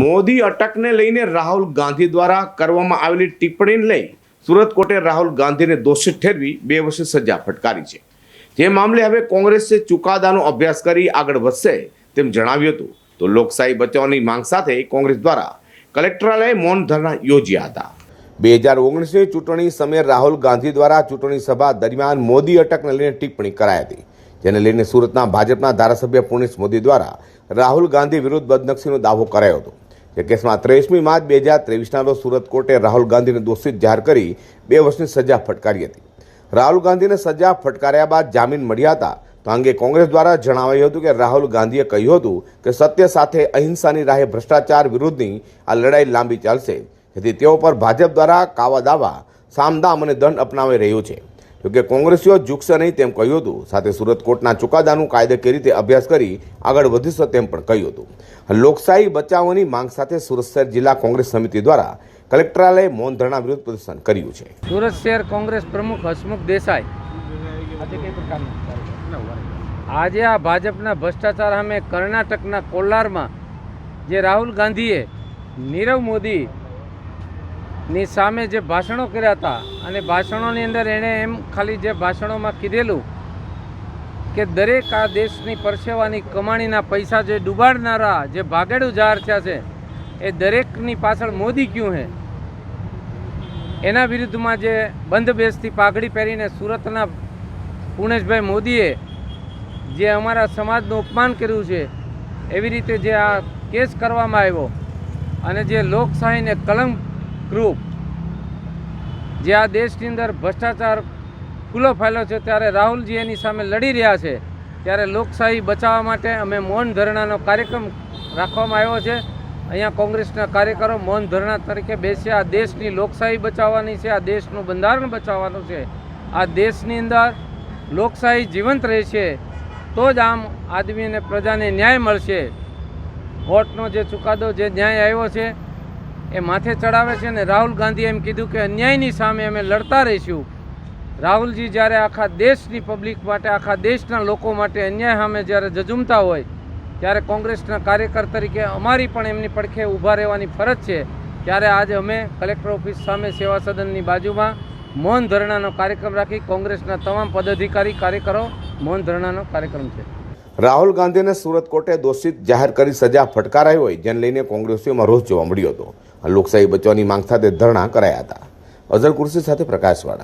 મોદી અટકને લઈને રાહુલ ગાંધી દ્વારા કરવામાં આવેલી ટિપ્પણીને લઈ સુરત કોર્ટે રાહુલ ગાંધીને દોષિત ઠેરવી બે વર્ષની સજા ફટકારી છે. જે મામલે હવે કોંગ્રેસે ચુકાદાનો અભ્યાસ કરી આગળ વધશે તેમ જણાવ્યું હતું. તો લોકશાહી બચાવવાની માંગ સાથે કોંગ્રેસ દ્વારા કલેક્ટરાલયે મૌન ધરણા યોજ્યા હતા. બે હજાર ઓગણીસની ચૂંટણી સમયે રાહુલ ગાંધી દ્વારા ચૂંટણી સભા દરમિયાન મોદી અટકને લઈને ટિપ્પણી કરાઈ હતી. જેને લઈને સુરતના ભાજપના ધારાસભ્ય પુનિશ મોદી દ્વારા રાહુલ ગાંધી વિરુદ્ધ બદનક્ષીનો દાવો કરાયો હતો. જે કેસમાં ત્રેવીસમી માર્ચ બે હજાર ત્રેવીસના રોજ સુરત કોર્ટે રાહુલ ગાંધીને દોષિત જાહેર કરી બે વર્ષની સજા ફટકારી હતી. રાહુલ ગાંધીને સજા ફટકાર્યા બાદ જામીન મળ્યા હતા. તો અંગે કોંગ્રેસ દ્વારા જણાવાયું હતું કે રાહુલ ગાંધીએ કહ્યું હતું કે સત્ય સાથે અહિંસાની રાહે ભ્રષ્ટાચાર વિરુદ્ધની આ લડાઈ લાંબી ચાલશે. જેથી તેઓ પર ભાજપ દ્વારા કાવા દાવા, સામદામ અને દંડ અપનાવી રહ્યું છે. જોકે કોંગ્રેસીઓ ઝૂકશે નહીં તેમ કહ્યું હતું. સાથે સુરત કોર્ટના ચુકાદાનું કાયદેકીય રીતે અભ્યાસ કરી આગળ વધીશું તેમ પણ કહ્યું હતું. લોકશાહી બચાવવાની માંગ સાથે સુરત શહેર જિલ્લા કોંગ્રેસ સમિતિ દ્વારા કલેક્ટરાલય મૌન ધરણા વિરુદ્ધ પ્રદર્શન કર્યું છે. સુરત શહેર કોંગ્રેસ પ્રમુખ હસમુખ દેસાઈ આજે આજે આ ભાજપના ભ્રષ્ટાચાર સામે કર્ણાટકના કોલારમાં જે રાહુલ ગાંધીએ નીરવ મોદી ની સામે જે ભાષણો કર્યા હતા અને ભાષણોની અંદર એણે એમ ખાલી જે ભાષણોમાં કીધેલું કે દરેક આ દેશની પરસેવાની કમાણીના પૈસા જે ડૂબાડનારા જે ભાગેડું જાહેર થયા છે, એ દરેકની પાછળ મોદી ક્યું હે? એના વિરુદ્ધમાં જે બંધ બેસતી પાઘડી પહેરીને સુરતના પુણેશભાઈ મોદીએ જે અમારા સમાજનું અપમાન કર્યું છે, એવી રીતે જે આ કેસ કરવામાં આવ્યો અને જે લોકશાહીને કલંક ગ્રુપ જે આ દેશની અંદર ભ્રષ્ટાચાર ખુલ્લો ફેલો છે, ત્યારે રાહુલજી એની સામે લડી રહ્યા છે. ત્યારે લોકશાહી બચાવવા માટે અમે મૌન ધરણાનો કાર્યક્રમ રાખવામાં આવ્યો છે. અહીંયા કોંગ્રેસના કાર્યકરો મૌન ધરણા તરીકે બેસ્યા આ દેશની લોકશાહી બચાવવાની છે, આ દેશનું બંધારણ બચાવવાનું છે. આ દેશની અંદર લોકશાહી જીવંત રહેશે, તો જ આમ આદમીને પ્રજાને ન્યાય મળશે. કોર્ટનો જે ચુકાદો, જે ન્યાય આવ્યો છે એ માથે ચડાવે છે ને રાહુલ ગાંધીએ એમ કીધું કે અન્યાયની સામે અમે લડતા રહીશું. રાહુલજી જ્યારે આખા દેશની પબ્લિક માટે, આખા દેશના લોકો માટે અન્યાય સામે જ્યારે જજુમતા હોય, ત્યારે કોંગ્રેસના કાર્યકર તરીકે અમારી પણ એમની પડખે ઊભા રહેવાની ફરજ છે. ત્યારે આજે અમે કલેક્ટર ઓફિસ સામે સેવા સદનની બાજુમાં મૌન ધરણાનો કાર્યક્રમ રાખી કોંગ્રેસના તમામ પદાધિકારી, કાર્યકરો મૌન ધરણાનો કાર્યક્રમ છે. રાહુલ ગાંધીને સુરત કોર્ટે દોષિત જાહેર કરી સજા ફટકારાઈ હોય, જેને લઈને કોંગ્રેસીઓમાં રોષ જોવા મળ્યો હતો. લોકશાહી બચવાની માંગ સાથે ધરણા કરાયા હતા. અઝર કુર્સી સાથે પ્રકાશવાળા.